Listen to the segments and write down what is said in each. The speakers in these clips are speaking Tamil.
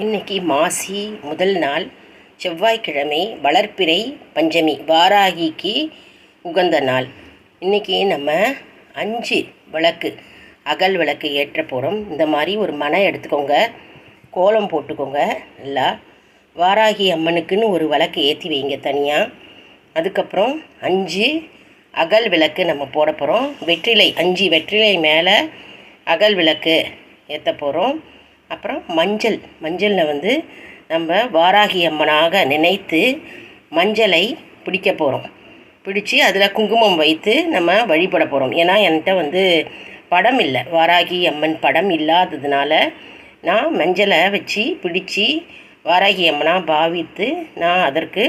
இன்னைக்கு மாசி முதல் நாள் செவ்வாய்க்கிழமை வளர்ப்பிறை பஞ்சமி வாராகிக்கு உகந்த நாள். இன்னைக்கு நம்ம அஞ்சு விளக்கு அகல் விளக்கு ஏற்ற போகிறோம் இந்த மாதிரி ஒரு மனை எடுத்துக்கோங்க. கோலம் போட்டுக்கோங்க நல்லா. வாராகி அம்மனுக்குன்னு ஒரு விளக்கு ஏற்றி வைங்க தனியாக அதுக்கப்புறம் அஞ்சு அகல் விளக்கு நம்ம போட போகிறோம் வெற்றிலை அஞ்சு வெற்றிலை மேலே அகல் விளக்கு ஏற்ற போகிறோம் அப்புறம் மஞ்சள். மஞ்சளில் வந்து நம்ம வாராகி அம்மனாக நினைத்து மஞ்சளை பிடிக்க போகிறோம் பிடிச்சி அதில் குங்குமம் வைத்து நம்ம வழிபட போகிறோம் ஏன்னா என்கிட்ட வந்து படம் இல்லை. வாராகி அம்மன் படம் இல்லாததுனால நான் மஞ்சளை வச்சு பிடிச்சி வாராகி அம்மனாக பாவித்து நான் அதற்கு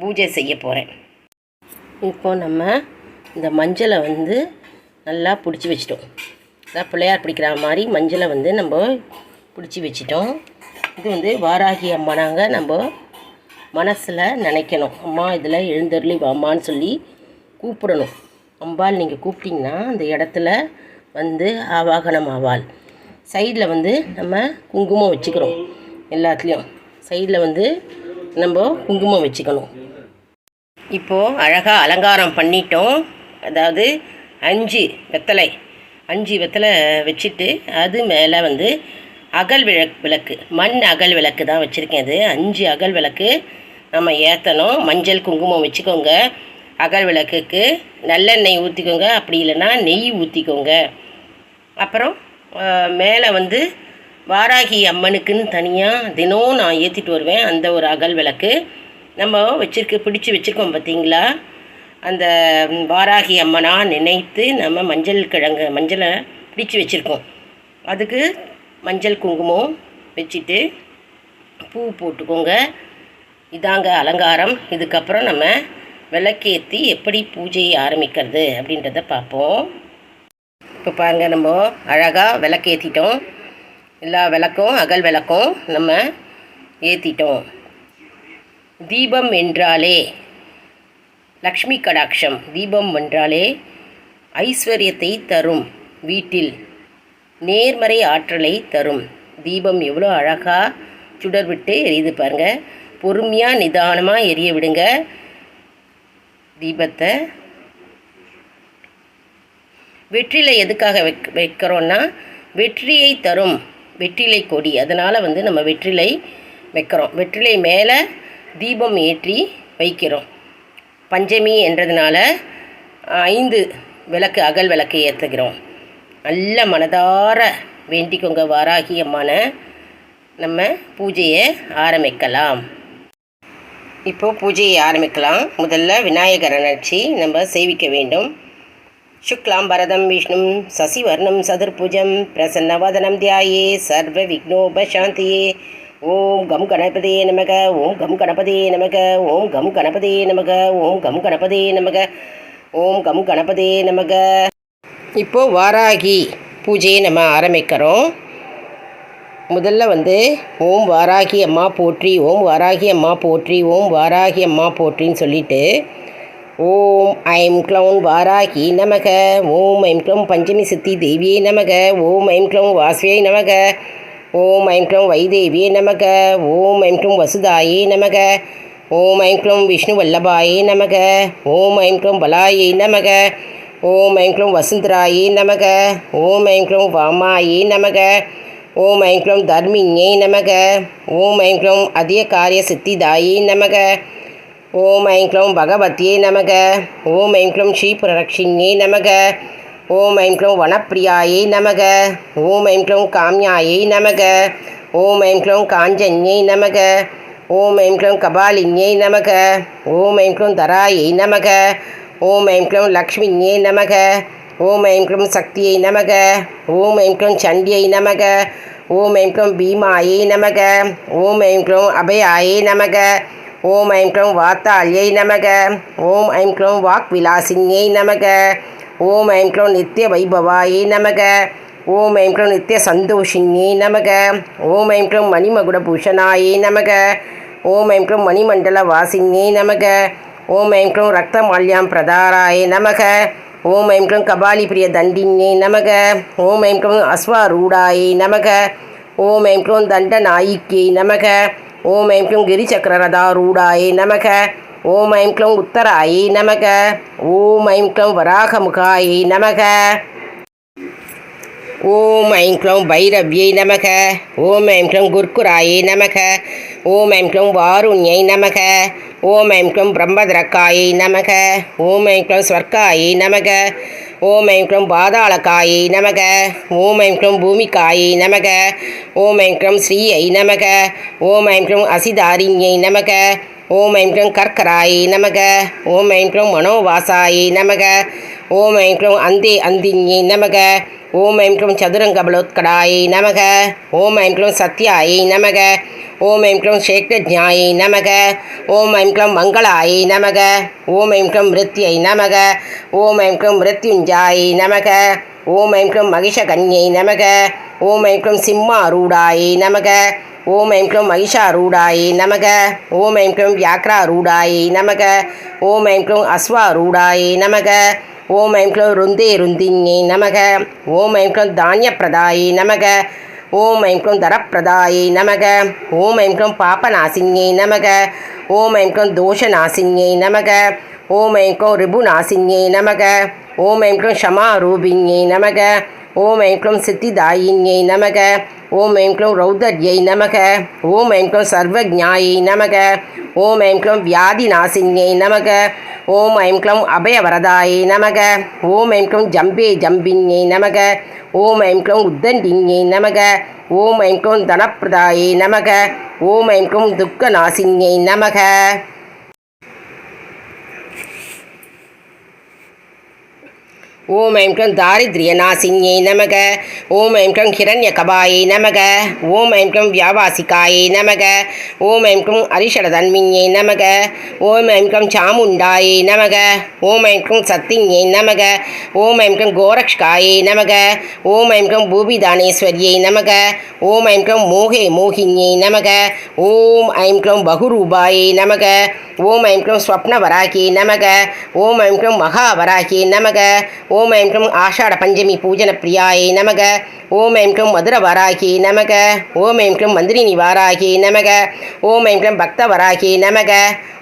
பூஜை செய்ய போகிறேன் இப்போ நம்ம இந்த மஞ்சளை வந்து நல்லா பிடிச்சி வச்சிட்டோம். அதான் பிள்ளையார் பிடிக்கிற மாதிரி மஞ்சளை வந்து நம்ம பிடிச்சி வச்சிட்டோம். இது வந்து வாராகி அம்மனாங்க நம்ம மனசில் நினைக்கணும். அம்மா இதில் எழுந்தருளி வாம்மான்னு சொல்லி கூப்பிடணும். அம்பாள் நீங்கள் கூப்பிட்டிங்கன்னா அந்த இடத்துல வந்து ஆவாகனம் ஆவாள். சைடில் வந்து நம்ம குங்குமம் வச்சுக்கிறோம். எல்லாத்துலேயும் சைடில் வந்து நம்ம குங்குமம் வச்சுக்கணும். இப்போது அழகாக அலங்காரம் பண்ணிட்டோம். அதாவது அஞ்சு வெத்தலை அஞ்சு வெத்தலை வச்சுட்டு அது மேலே வந்து அகல் விளக்கு விளக்கு மண் அகல் விளக்கு தான் வச்சுருக்கேன் அது அஞ்சு அகல் விளக்கு நம்ம ஏற்றணும் மஞ்சள் குங்குமம் வச்சுக்கோங்க. அகல் விளக்குக்கு நல்லெண்ணெய் ஊற்றிக்கோங்க அப்படி இல்லைன்னா நெய் ஊற்றிக்கோங்க அப்புறம் மேலே வந்து வாராகி அம்மனுக்குன்னு தனியாக தினம் நான் ஏற்றிட்டு வருவேன். அந்த ஒரு அகல் விளக்கு. நம்ம வச்சுருக்கு பிடிச்சி வச்சுருக்கோம் பார்த்தீங்களா அந்த வாராகி அம்மனாக நினைத்து நம்ம மஞ்சள் கிழங்கு மஞ்சளை பிடிச்சி வச்சுருக்கோம். அதுக்கு மஞ்சள் குங்குமம் வச்சுட்டு பூ போட்டுக்கோங்க. இதாங்க அலங்காரம். இதுக்கப்புறம் நம்ம விளக்கேற்றி எப்படி பூஜையை ஆரம்பிக்கிறது அப்படின்றத பார்ப்போம். இப்போ பாருங்கள் நம்ம அழகாக விளக்கேற்றிட்டோம் எல்லா விளக்கும் அகல் விளக்கும் நம்ம ஏற்றிட்டோம் தீபம் என்றாலே லக்ஷ்மி கடாட்சம். தீபம் என்றாலே ஐஸ்வர்யத்தை தரும் வீட்டில் நேர்மறை ஆற்றலை தரும். தீபம் எவ்வளோ அழகாக சுடர் விட்டு எரியுது பாருங்கள் பொறுமையாக நிதானமாக எரிய விடுங்க. தீபத்தை வெற்றிலை எதுக்காக வைக் வைக்கிறோன்னா வெற்றியை தரும். வெற்றிலை கொடி. அதனால் வந்து நம்ம வெற்றிலை வைக்கிறோம். வெற்றிலை மேலே தீபம் ஏற்றி வைக்கிறோம். பஞ்சமி என்றதுனால ஐந்து விளக்கு அகல் விளக்கு ஏற்றுகிறோம். நல்ல மனதார வேண்டிக்கொங்க வாராகி நம்ம பூஜையை ஆரம்பிக்கலாம். இப்போது பூஜையை ஆரம்பிக்கலாம். முதல்ல விநாயகரை நினச்சி நம்ம சேவிக்க வேண்டும். சுக்லாம் பரதம் விஷ்ணும் சசிவர்ணம் சதுர்புஜம் பிரசன்னவதனம் தியாயே சர்வ விக்னோபசாந்தியே ஓம் கம் கணபதே நமக ஓம் கம் கணபதே நமக ஓம் கம் கணபதே நமக ஓம் கம் கணபதே நமக ஓம் கம் கணபதே நமக. இப்போது வாராகி பூஜையை நம்ம ஆரம்பிக்கிறோம். முதல்ல வந்து ஓம் வாராகி அம்மா போற்றி ஓம் வாராகி அம்மா போற்றி ஓம் வாராகி அம்மா போற்றின்னு சொல்லிட்டு ஓம் ஐம் க்ளௌன் வாராகி நமக ஓம் ஐம் க்ளௌம் பஞ்சமி சித்தி தேவியே நமக ஓம் ஐம் க்ளௌம் வாசுவே நமக ஓம் ஐம் க்ளௌம் வைதேவியே நமக ஓம் ஐம் க்ளௌம் வசுதாயே நமக ஓம் ஐம் க்ளௌம் விஷ்ணு வல்லபாயே நமக ஓம் ஐம் க்ளௌம் பலாயை நமக ஓம் ஐம் வசுந்தராயி நமக ஓம் ஐம் வாமாயி நமக ஓம் ஐம் க்ளௌம் தர்மிஞை நமக ஓம் ஐம் அதிய காரிய சித்திதாயி நமக ஓம் ஐம் க்ளௌம் பகவத்யே நமக ஓம் ஐம் க்ளௌம் நமக ஓம் ஐம் வனப்பிரியாயை நமக ஓம் ஐம் க்ளௌம் காமியாயை நமக ஓம் ஐம் க்ளௌம் காஞ்சன்யை நமக ஓம் ஐம் க்ளௌம் நமக ஓம் ஐம் தராயை நமக ஓம் ஐம் க்ளௌம் லக்ஷ்மின்யே நமக ஓம் ஐம் க்ளௌம் சக்தியை நமக ஓம் ஐம் க்ளௌம் சண்டியை நமக ஓம் ஐம் க்ளௌம் பீமாயை நமக ஓம் ஐம் க்ளௌம் அபயாயை நமக ஓம் ஐம் க்ளௌம் வாத்தாளியை நமக ஓம் ஐம் க்ளௌம் வாக் விலாசினியை நமக ஓம் ஐம் க்ளௌம் நித்திய வைபவாயை நமக ஓம் ஐம் க்ளௌம் நித்திய சந்தோஷினியை நமக ஓம் ஐம் க்ளௌம் மணிமகுட பூஷணாயை நமக ஓம் ஐம் க்ளௌம் மணிமண்டல வாசினியை நமக ஓம் ஐம் க்ளூம் ரத்த மால்யாம் பிரதாராய நமக ஓம் ஐம் க்ளூம் கபாலி பிரிய தண்டினே நமக ஓம் ஐம் க்ளௌம் அஸ்வாரூடாயை நமக ஓம் ஐம் க்ளூம் தண்ட நாயிக்கே நமக ஓம் ஐம் க்ளோம் கிரிச்சக்கரரதாரூடாயை நமக ஓம் ஐம் க்ளோம் உத்தராயை நமக ஓம் ஐம் க்ளோம் வராகமுகாயை நமக ஓம் ஐம் க்ளௌம் பைரவ்யை நமக ஓம் ஐம் க்ளௌம் குர்குராயை நமக ஓம் ஐம் க்ளௌம் வாருண்யை நமக ஓம் ஐம் க்ளௌம் பிரம்மதரக்காயை நமக. ஓம் ஐம் க்ளௌம் ஸ்வர்க்காயை நமக. ஓம் ஐம் க்ளௌம் பாதாளக்காயை நமக. ஓம் ஐம் க்ளௌம் பூமிக்காயை நமக. ஓம் ஐம் க்ளௌம் ஸ்ரீயை நமக. ஓம் ஐம் க்ளௌம் அசிதாரிண்யை நமக. ஓம் ஐம் க்ளௌம் கர்க்கராயை நமக. ஓம் ஐம் க்ளௌம் மனோவாசாயை நமக. ஓம் ஐம் க்ளௌம் அந்தே அந்தின்யை நமக ஓம் ஐம் க்ளௌம் சதுரங்கபலோத்கடாயை நமக ஓம் ஐம் க்ளௌம் சத்யாயை நமக ஓம் ஐம் க்ளௌம் சேக்ரஜாயை நமக ஓம் ஐம் க்ளௌம் மங்களாயை நமக ஓம் ஐம் க்ளௌம் மிருத்யை நமக ஓம் ஐம் க்ளௌம் மிருத்யுஞ்சாயை நமக ஓம் ஐம் க்ளௌம் மகிஷகன்யை நமக ஓம் ஐம் க்ளௌம் சிம்மாரூடாயை நமக ஓம் ஐம் க்ளௌம் மகிஷாரூடாயை நமக ஓம் ஐம் க்ளௌம் வியாக்ராரூடாயை நமக ஓம் ஐம் க்ளௌம் அஸ்வாரூடாயை நமக ஓம் ஐம் க்ளௌம் ருந்தே ருந்திங்கி நமக ஓம் ஐம் க்ளௌம் தானியப்பிரதாயை நமக ஓம் ஐம் க்ளௌம் தரப்பிரதாயை நமக ஓம் ஐம் க்ளௌம் பாபநாசின்யை நமக ஓம் ஐம் க்ளௌம் தோஷநாசின்யை நமக ஓம் ஐம் க்ளௌம் ரிபுநாசின்யை நமக ஓம் ஐம் க்ளௌம் ஷமாரூபின்யை நமக ஓம் ஐம் க்ளௌம் சித்திதாயின்யை நமக ஓம் ஐம் க்ளௌம் ரௌதர்யை நமக ஓம் ஐம் க்ளௌம் சர்வஜாயை நமக ஓம் ஐம் வியாதி வியாதிநாசின்யை நமக ஓம் ஐம் க்ளௌம் அபயவரதாயை நமக. ஓம் ஐம் க்ளம் ஜம்பே ஜம்பின்யை நமக. ஓம் ஐம் க்ளம் உத்தண்டின்யை நமக. ஓம் ஐம் க்ளம் தனப்பிரதாயை நமக. ஓம் ஐம் க்ளம் துக்க நாசின்யை நமக. ஓம் ஐம் க்ளம் தாரித்ரியநாசின்யை நமக ஓம் ஐம் க்ளம் ஹிரண்யகபாயை நமக ஓம் ஐம் க்ளம் வியாவாசிகாயை நமக ஓம் ஐம் க்ளம் அரிஷடதன்மின்யை நமக ஓம் ஐம் க்ளம் சாமுண்டாயை நமக ஓம் ஐம் க்ளம் சத்தின்யை நமக ஓம் ஐம் க்ளம் கோரக்ஷ்காயை நமக ஓம் ஐம் க்ளம் பூபிதானேஸ்வரியை நமக ஓம் ஐம் க்ளம் மோகே மோகின்யை நமக ஓம் ஐம் க்ளம் பகுரூபாயை நமக ஓம் ஐம் க்ளம் ஸ்வப்னவராகி நமக ஓம் ஐம் க்ளம் மகாவராகி நமக ஓம் ஓம் ஐம் க்ளம் ஆஷாட பஞ்சமி பூஜன பிரியாயை நமக ஓம் ஐம் க்ளம் மதுர வராகி நமக ஓம் ஐம் க்ளம் மந்திரினி வாராகி நமக ஓம் ஐம் க்ளம் பக்த வராகி நமக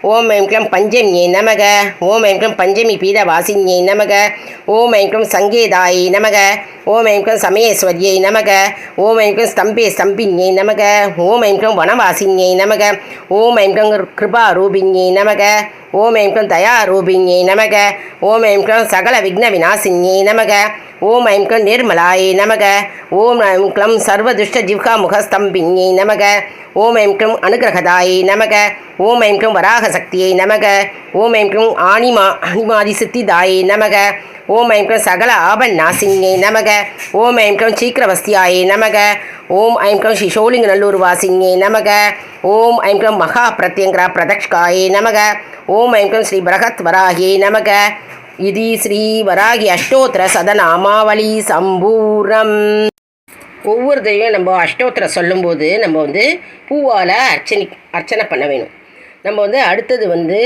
ஓம் ஐம் க்ளம் பஞ்சமியை நமக ஓம் ஐம் க்ளம் பஞ்சமி பீடவாசின்யை நமக ஓம் ஐம் க்ளம் சங்கேதாயை நமக ஓம் ஐம் க்ளம் சமயேஸ்வரியை நமக ஓம் ஐம் க்ளம் ஸ்தம்பே ஸ்தம்பின்யை நமக ஓம் ஐம் க்ளம் வனவாசின்யை நமக ஓம் ஐம் க்ளம் கிருபா ரூபின்யை நமக ஓம் ஐம் க்ளம் தயாரூபின்யை நமக. ஓம் ஐம் க்ளம் சகல விக்ன விநாசின்யை நமக. ஓம் ஐம் க்ளம் நிர்மலாயை நமக. ஓம் ஐம் க்ளம் சர்வதுஷ்ட ஜிவ்கா முகஸ்தம்பின்யை நமக. ஓம் ஐம் க்ளம் அனுகிரகதாயை நமக. ஓம் ஐம் க்ளம் வராக சக்தியை நமக. ஓம் ஐம் க்ளம் ஆணிமா அனிமாதி சித்திதாயை நமக. ஓம் ஐம் க்ளம் சகல ஆபன் நாசின்யை நமக. ஓம் ஐம் க்ளம் சீக்கிரவஸ்தியாயை நமக. ஓம் ஐம் க்ளம் ஸ்ரீஷோலிங்க நல்லூர் வாசின்யை நமக. ஓம் ஐம் க்ளம் மகா பிரத்யங்கரா பிரதக்ஷ்காயை நமக. ஓம் ஐம் ஸ்ரீ பிரகத் வராகி நமக. இது ஸ்ரீ வராகி அஷ்டோத்திர சதநாமாவளி சம்பூரம். ஒவ்வொரு தெய்வம் நம்ம அஷ்டோத்திரம் சொல்லும்போது நம்ம வந்து பூவால் அர்ச்சனை அர்ச்சனை பண்ண வேணும். நம்ம வந்து அடுத்தது வந்து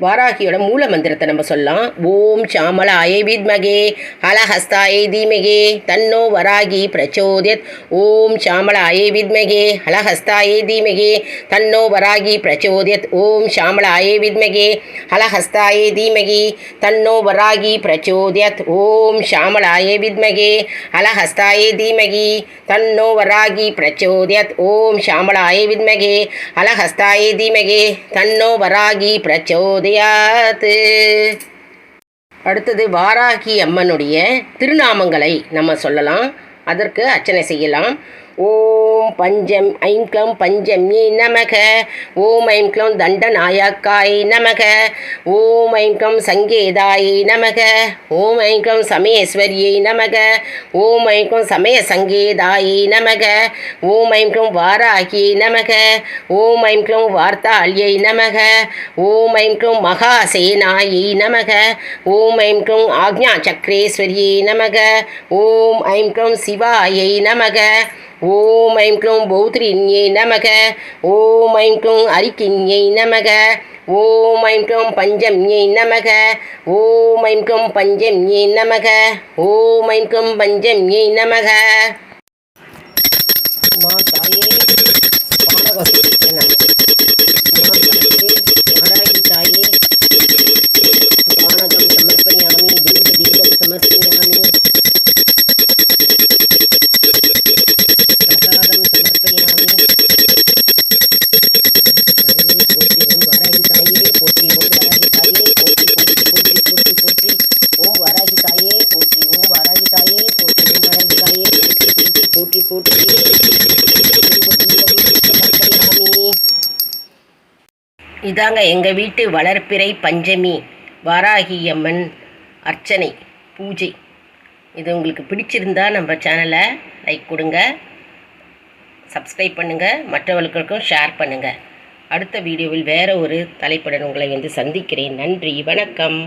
வாராகியோட மூல மந்திரத்தை நம்ம சொல்லலாம். ஓம் சாமலாய வித்மகே ஹலஹஸ்தாயை தீமகே தன்னோ வராகி பிரச்சோதியத். ஓம் சாமலாய வித்மகே ஹலஹஸ்தாயை தீமகே தன்னோ வராகி பிரச்சோதியத். ஓம் சாமலாய வித்மகே ஹலஹஸ்தாயை தீமகி தன்னோ வராகி பிரச்சோதியத். ஓம் சாமலாய வித்மகே ஹலஹஸ்தாயை தீமகி தன்னோ வராகி பிரச்சோதியத். ஓம் சாமலாய வித்மகே ஹலஹஸ்தாயை தீமகே தன்னோ வராகி பிரச்சோதயாத் அடுத்தது வாராகி அம்மனுடைய திருநாமங்களை நம்ம சொல்லலாம். அதற்கு அர்ச்சனை செய்யலாம். ஓ ஓம் பஞ்சம் ஐம் க்ளம் பஞ்சம்யே நமக ஓம் ஐம் க்ளம் தண்டநாயக்காய் நமக ஓம் ஐம் க்ளம் சங்கேதாயை நமக ஓம் ஐம் க்ளம் சமயேஸ்வரியை நமக ஓம் ஐம் க்ளம் சமய சங்கேதாயை நமக ஓம் ஐம் க்ளம் வாராகியை நமக ஓம் ஐம் க்ளம் வார்த்தாளியை நமக ஓம் ஐம் க்ளம் மகாசேனாயை நமக ஓம் ஐம் க்ளம் ஆக்ஞா சக்கரேஸ்வரியை நமக ஓம் ஐம் க்ளம் சிவாயை நமக ஓம் ஐம் க்ளூம் பௌத்ரின்யை நமக ஓம் ஐம் க்ளூம் அரிக்கின்யை நமக ஓம் ஐம் க்ளூம் பஞ்சம்யை நமக ஓம் ஐம் க்ளூம் பஞ்சம்யை நமக ஓம் ஐம் க்ளூம் பஞ்சம்யை நமக. மாதா ஸ்லோகம் நமக நான் வாராகி தாயே பானகம் சமர்ப்பயாமி தீப தீபம் சமர்ப்பயாமி பிரசாதம் சமர்ப்பயாமி தாயே போற்றி ஓம் வாராகி தாயே போற்றி ஓம் வாராகி தாயே போற்றி போற்றி போற்றி போற்றி போற்றி ஓம் வாராகி தாயே போற்றி ஓம் வாராகி தாயே போற்றி ஓம் வாராகி தாயே போற்றி போற்றி போற்றி போற்றி சமர்ப்பயாமி இதாங்க எங்கள் வீட்டு வளர்ப்பிறை பஞ்சமி வாராகி அம்மன் அர்ச்சனை பூஜை. இது உங்களுக்கு பிடிச்சிருந்தா நம்ம சேனலை லைக் கொடுங்க சப்ஸ்கிரைப் பண்ணுங்கள் மற்றவர்களுக்கும் ஷேர் பண்ணுங்கள் அடுத்த வீடியோவில் வேறு ஒரு தலைப்புடன் உங்களை வந்து சந்திக்கிறேன். நன்றி வணக்கம்.